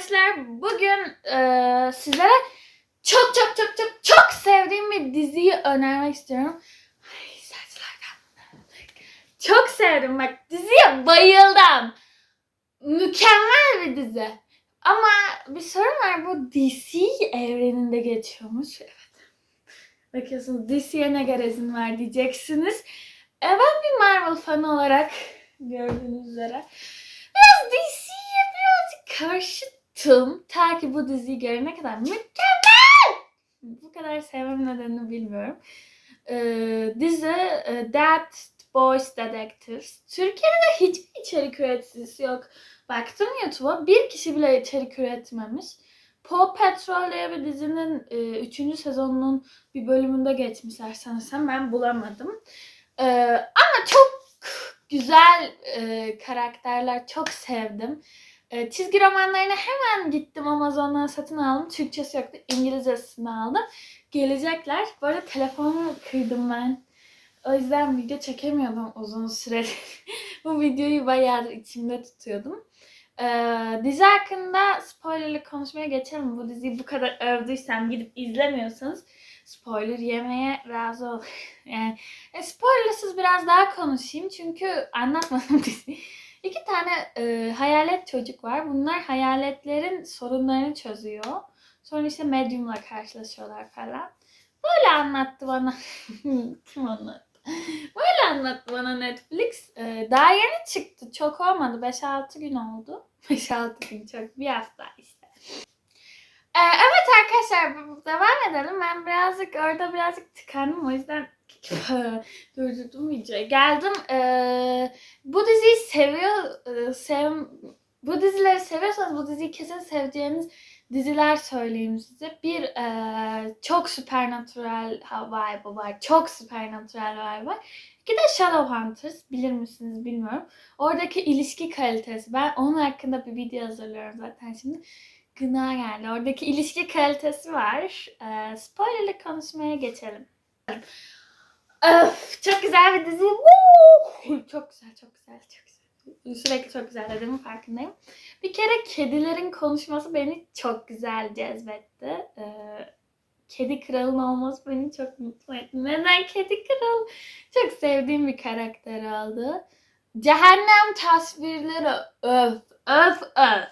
arkadaşlar. Bugün e, sizlere çok çok çok çok çok sevdiğim bir diziyi önermek istiyorum. Ay. Çok sevdim bak. Diziye bayıldım. Mükemmel bir dizi. Ama bir sorun var. Bu DC evreninde geçiyormuş. Evet. Bakıyorsunuz DC'ye ne garezin var diyeceksiniz. E, ben bir Marvel fanı olarak gördüğünüz üzere biraz DC'ye birazcık karşıtım. Ta ki bu diziyi görene kadar mükemmel! Bu kadar sevmem nedenini bilmiyorum. Ee, dizi e, Dead Boys Detectives. Türkiye'de de hiçbir içerik üreticisi yok. Baktım YouTube'a bir kişi bile içerik üretmemiş. Paw Patrol diye bir dizinin 3. sezonunun bir bölümünde geçmişler sanırsam ben bulamadım. Ee, ama çok güzel e, karakterler çok sevdim. E, çizgi romanlarını hemen gittim Amazon'dan satın aldım. Türkçesi yoktu. İngilizcesini aldım. Gelecekler. Bu arada telefonumu kırdım ben. O yüzden video çekemiyordum uzun süredir. Bu videoyu bayağı içimde tutuyordum. Ee, dizi hakkında spoilerlı konuşmaya geçelim. Bu diziyi bu kadar övdüysem gidip izlemiyorsanız spoiler yemeye razı ol. Yani e, spoilersız biraz daha konuşayım çünkü anlatmadım diziyi. İki tane e, hayalet çocuk var. Bunlar hayaletlerin sorunlarını çözüyor. Sonra işte medyumla karşılaşıyorlar falan. Böyle anlattı bana. Kim anlattı? Böyle anlattı bana Netflix. E, daha yeni çıktı. Çok olmadı. 5-6 gün oldu. 5-6 gün çok. Bir hafta işte. Ee, evet arkadaşlar devam edelim. Ben birazcık orada birazcık tıkandım o yüzden durdurdum videoyu. Geldim. Ee, bu diziyi seviyor, e, sev, bu dizileri seviyorsanız bu diziyi kesin seveceğiniz diziler söyleyeyim size. Bir e, çok supernatural vibe var. Çok supernatural vibe var. İki de Shadowhunters. Bilir misiniz bilmiyorum. Oradaki ilişki kalitesi. Ben onun hakkında bir video hazırlıyorum zaten şimdi. Gına geldi. Oradaki ilişki kalitesi var. Ee, spoilerlı konuşmaya geçelim. Öf, çok güzel bir dizi. Çok güzel, çok güzel, çok güzel. Sürekli çok güzel dediğimin farkındayım. Bir kere kedilerin konuşması beni çok güzel cezbetti. Ee, kedi kralın olması beni çok mutlu etti. Neden kedi kral? Çok sevdiğim bir karakter oldu. Cehennem tasvirleri öf, öf, öf.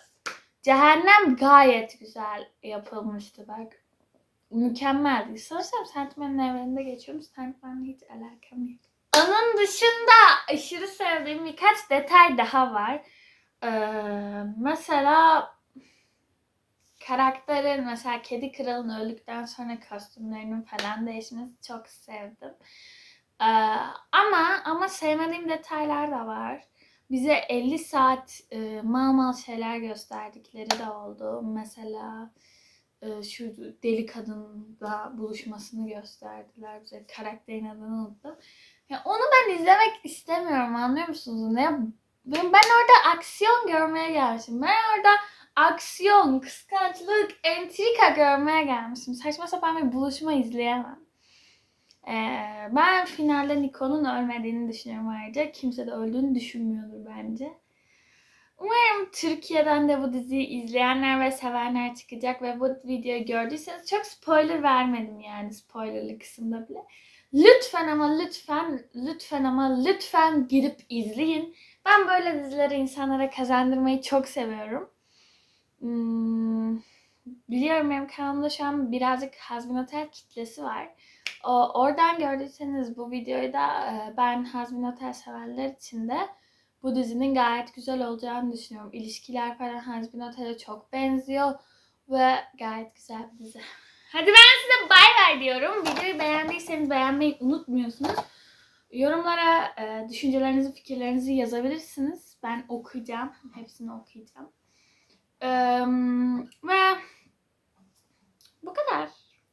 Cehennem gayet güzel yapılmıştı bak. Mükemmeldi. Sanırsam Sandman'ın evreninde geçiyorum. Sandman'la hiç alakam yok. Onun dışında aşırı sevdiğim birkaç detay daha var. Ee, mesela karakterin mesela Kedi Kral'ın öldükten sonra kostümlerinin falan değişmesi çok sevdim. Ee, ama ama sevmediğim detaylar da var bize 50 saat e, mal mal şeyler gösterdikleri de oldu. Mesela e, şu deli kadınla buluşmasını gösterdiler bize. Karakterin adını unuttum. Ya onu ben izlemek istemiyorum anlıyor musunuz? Ne? Ben, ben orada aksiyon görmeye gelmişim. Ben orada aksiyon, kıskançlık, entrika görmeye gelmişim. Saçma sapan bir buluşma izleyemem. Ee, ben finalde Nico'nun ölmediğini düşünüyorum ayrıca. Kimse de öldüğünü düşünmüyordur bence. Umarım Türkiye'den de bu diziyi izleyenler ve sevenler çıkacak ve bu videoyu gördüyseniz çok spoiler vermedim yani spoilerlı kısımda bile. Lütfen ama lütfen, lütfen ama lütfen girip izleyin. Ben böyle dizileri insanlara kazandırmayı çok seviyorum. Hmm, biliyorum benim kanalımda şu an birazcık Hazbinotel kitlesi var. O, oradan gördüyseniz bu videoyu da e, ben Hazmin Otel severler için de bu dizinin gayet güzel olacağını düşünüyorum. İlişkiler falan Hazmin Otel'e çok benziyor ve gayet güzel bir dizi. Hadi ben size bay bay diyorum. Videoyu beğendiyseniz beğenmeyi unutmuyorsunuz. Yorumlara e, düşüncelerinizi, fikirlerinizi yazabilirsiniz. Ben okuyacağım. Hepsini okuyacağım. E, ve bu kadar.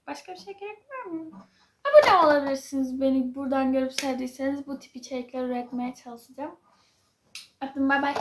Başka bir şey gerek var mı? Abone olabilirsiniz beni buradan görüp sevdiyseniz bu tip içerikler üretmeye çalışacağım. Öptüm bay bay.